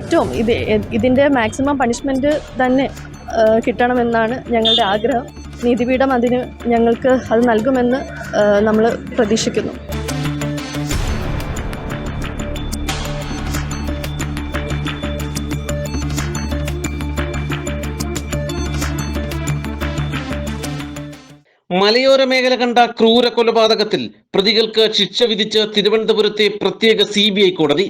ഏറ്റവും ഇത് ഇതിന്റെ മാക്സിമം പണിഷ്മെന്റ് തന്നെ കിട്ടണമെന്നാണ് ഞങ്ങളുടെ ആഗ്രഹം. നീതിപീഠം അതിന് ഞങ്ങൾക്ക് അത് നൽകുമെന്ന് നമ്മൾ പ്രതീക്ഷിക്കുന്നു. മലയോര മേഖല കണ്ട ക്രൂര കൊലപാതകത്തിൽ പ്രതികൾക്ക് ശിക്ഷ വിധിച്ച് തിരുവനന്തപുരത്തെ പ്രത്യേക സി കോടതി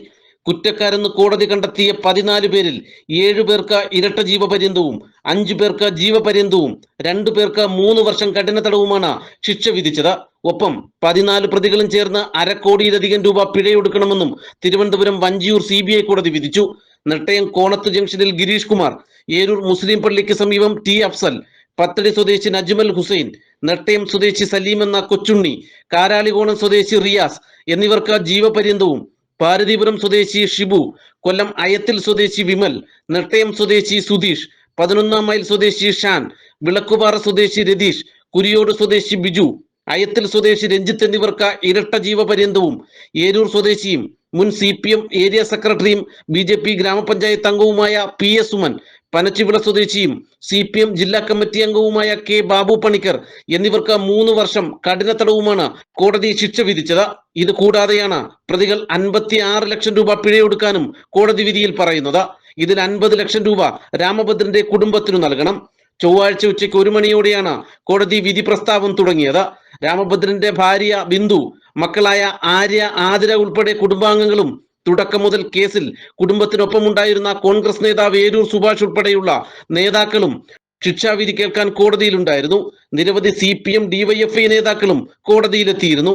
കുറ്റക്കാരെന്ന് കോടതി കണ്ടെത്തിയ പതിനാല് പേരിൽ ഏഴു പേർക്ക് ഇരട്ട ജീവപര്യന്തവും അഞ്ചു പേർക്ക് ജീവപര്യന്തവും രണ്ടു പേർക്ക് മൂന്ന് വർഷം കഠിന തടവുമാണ് ശിക്ഷ വിധിച്ചത്. ഒപ്പം പതിനാല് പ്രതികളും ചേർന്ന് അരക്കോടിയിലധികം രൂപ പിഴയൊടുക്കണമെന്നും തിരുവനന്തപുരം വഞ്ചിയൂർ സി കോടതി വിധിച്ചു. നെട്ടയം കോണത്ത് ജംഗ്ഷനിൽ ഗിരീഷ് കുമാർ ഏരൂർ മുസ്ലിം പള്ളിക്ക് സമീപം ടി അഫ്സൽ പത്തടി സ്വദേശി നജ്മൽ ഹുസൈൻ നെട്ടയം സ്വദേശി സലീം എന്ന കൊച്ചുണ്ണി കാരാളികോണം സ്വദേശി റിയാസ് എന്നിവർക്ക് ജീവപര്യന്തവും പാരതീപുരം സ്വദേശി ഷിബു കൊല്ലം അയത്തിൽ സ്വദേശി വിമൽ നെട്ടയം സ്വദേശി സുധീഷ് പതിനൊന്നാം മൈൽ സ്വദേശി ഷാൻ വിളക്കുപാറ സ്വദേശി രതീഷ് കുരിയോട് സ്വദേശി ബിജു അയത്തിൽ സ്വദേശി രഞ്ജിത്ത് എന്നിവർക്ക് ഇരട്ട ജീവപര്യന്തവും ഏരൂർ സ്വദേശിയും മുൻ സി പി എം ഏരിയ സെക്രട്ടറിയും ബി ജെ പി ഗ്രാമപഞ്ചായത്ത് അംഗവുമായ പി എസ് സുമൻ പനച്ചിവിള സ്വദേശിയും സി പി എം ജില്ലാ കമ്മിറ്റി അംഗവുമായ കെ ബാബു പണിക്കർ എന്നിവർക്ക് മൂന്ന് വർഷം കഠിന തടവുമാണ് കോടതി ശിക്ഷ വിധിച്ചത്. ഇത് കൂടാതെയാണ് പ്രതികൾ അൻപത്തി ആറ് ലക്ഷം രൂപ പിഴയൊടുക്കാനും കോടതി വിധിയിൽ പറയുന്നത്. ഇതിൽ അൻപത് ലക്ഷം രൂപ രാമഭദ്രന്റെ കുടുംബത്തിനു നൽകണം. ചൊവ്വാഴ്ച ഉച്ചയ്ക്ക് ഒരു മണിയോടെയാണ് കോടതി വിധി പ്രസ്താവം തുടങ്ങിയത്. രാമഭദ്രന്റെ ഭാര്യ ബിന്ദു മക്കളായ ആര്യ ആതിര ഉൾപ്പെടെ കുടുംബാംഗങ്ങളും തുടക്കം മുതൽ കേസിൽ കുടുംബത്തിനൊപ്പം ഉണ്ടായിരുന്ന കോൺഗ്രസ് നേതാവ് ഏരൂർ സുഭാഷ് ഉൾപ്പെടെയുള്ള നേതാക്കളും ശിക്ഷാവിധി കേൾക്കാൻ കോടതിയിലുണ്ടായിരുന്നു. നിരവധി സി പി എം ഡിവൈഎഫ്ഐ നേതാക്കളും കോടതിയിലെത്തിയിരുന്നു.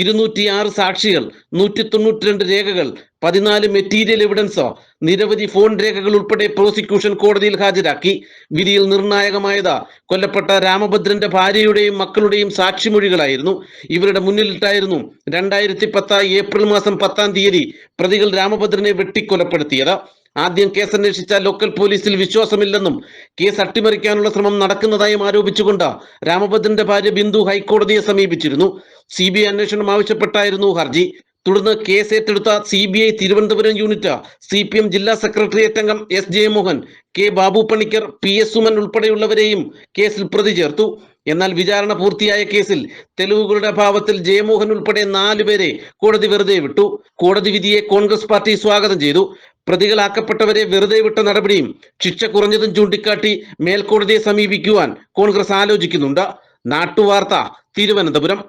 ഇരുന്നൂറ്റി ആറ് സാക്ഷികൾ നൂറ്റി തൊണ്ണൂറ്റി രണ്ട് രേഖകൾ പതിനാല് മെറ്റീരിയൽ എവിഡൻസോ നിരവധി ഫോൺ രേഖകൾ ഉൾപ്പെടെ പ്രോസിക്യൂഷൻ കോടതിയിൽ ഹാജരാക്കി. വിധിയിൽ നിർണായകമായത് കൊല്ലപ്പെട്ട രാമഭദ്രന്റെ ഭാര്യയുടെയും മക്കളുടെയും സാക്ഷിമൊഴികളായിരുന്നു. ഇവരുടെ മുന്നിലിട്ടായിരുന്നു രണ്ടായിരത്തി പത്ത് ഏപ്രിൽ മാസം പത്താം തീയതി പ്രതികൾ രാമഭദ്രനെ വെട്ടിക്കൊലപ്പെടുത്തിയത്. ആദ്യം കേസ് അന്വേഷിച്ച ലോക്കൽ പോലീസിൽ വിശ്വാസമില്ലെന്നും കേസ് അട്ടിമറിക്കാനുള്ള ശ്രമം നടക്കുന്നതായും ആരോപിച്ചുകൊണ്ട് രാമഭദ്രന്റെ ഭാര്യ ബിന്ദു ഹൈക്കോടതിയെ സമീപിച്ചിരുന്നു. സി ബി ഐ അന്വേഷണം ആവശ്യപ്പെട്ടായിരുന്നു ഹർജി. തുടർന്ന് കേസ് ഏറ്റെടുത്ത C B I Thiruvananthapuram unit C P M ജില്ലാ സെക്രട്ടേറിയറ്റ് അംഗം S Jayamohan K Babu Panicker P S Suman ഉൾപ്പെടെയുള്ളവരെയും കേസിൽ പ്രതി ചേർത്തു. എന്നാൽ വിചാരണ പൂർത്തിയായ കേസിൽ തെളിവുകളുടെ അഭാവത്തിൽ ജയമോഹൻ ഉൾപ്പെടെ നാലുപേരെ കോടതി വെറുതെ വിട്ടു. കോടതി വിധിയെ കോൺഗ്രസ് പാർട്ടി സ്വാഗതം ചെയ്തു. പ്രതികളാക്കപ്പെട്ടവരെ വെറുതെ വിട്ട നടപടിയും ശിക്ഷ കുറഞ്ഞതും ചൂണ്ടിക്കാട്ടി മേൽക്കോടതിയെ സമീപിക്കുവാൻ കോൺഗ്രസ് ആലോചിക്കുന്നുണ്ട്. നാട്ടുവാർത്ത തിരുവനന്തപുരം.